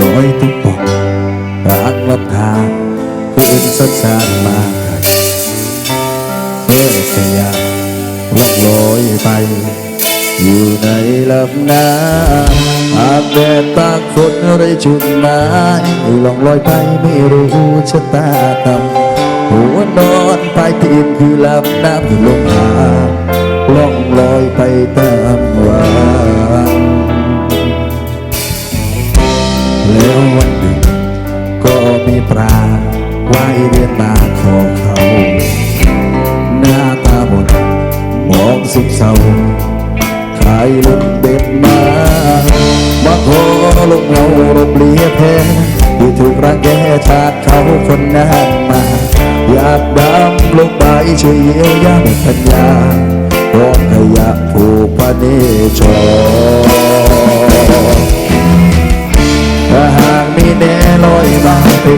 ลอยทุกปองทางลำทางคืนสัสานมาไกลเมื่อสยามล่องลอยไป อยู่ในลำน้ำอาบแดดตากฝนอะไรจุดหมายล่องลอยไปไม่รู้ชะตากรรมหัวนอนปลายตีนคือลำน้ำคือลมหาล่อง ก็มีปลาว่ายเรียนมาของเขา หน้าตาหมดมองสุขเศร้าขายลมเบ็ดมามาขอลงเงารบเลียแพ้ที่ถูกรังแกจากเขาคนนั้นมา อยากดำลงไปช่วยเยียวยาเป็นปัญญาพร้อมขยะผูกพระเนจร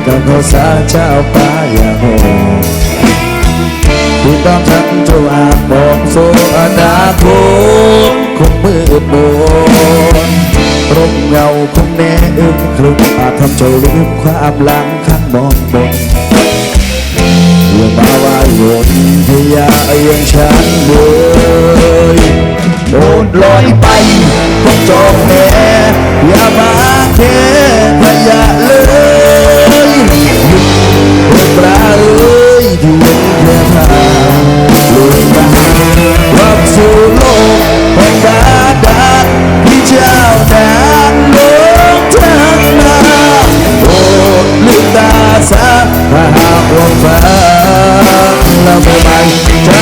กับเขาสาเจ้าป่าอย่าโหที่ต้องฉันจะอาจบอกสู่อนาคตคงมืดมนร่มเงาคงแน่อึมครึมอาจทำเจ้าลืมความหลังข้างมองบนอย่ามาว่าโยนให้ยาอย่างฉันเลยโดนลอยไปต้องจองแน่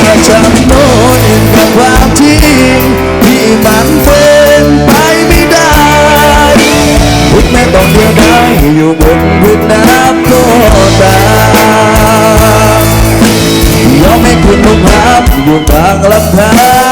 จะจำโน้นกับความจริงที่มันเป็นไปไม่ได้พุทแม่ต้องเดียวดายอยู่บนพื้นน้ำก็ตามยอมให้คุณลงพับอยู่กลางลำธาร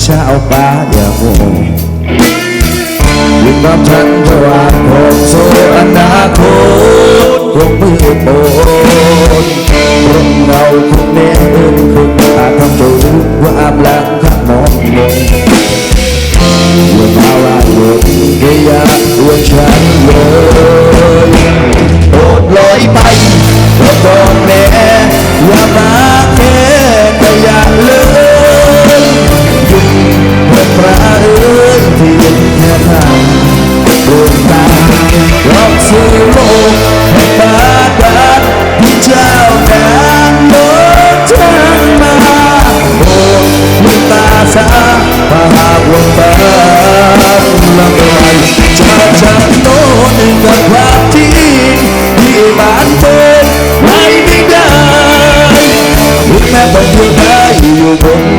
ภาษาชาวป่าอย่าโง่ยิ่งกับฉันจะวาดผมสู่อนาคตคงมืดมนร่มเงาคงแน่อึมครึมอาทำเจ้าลืมความหลังข้ามองมนอย่ามาว่าโยนขยะดวงฉันเลยโปรดลอยไปเพราะตอนแม่อย่ามา bản thân hãy biết đại nhưng em vẫn thương ai yêu thương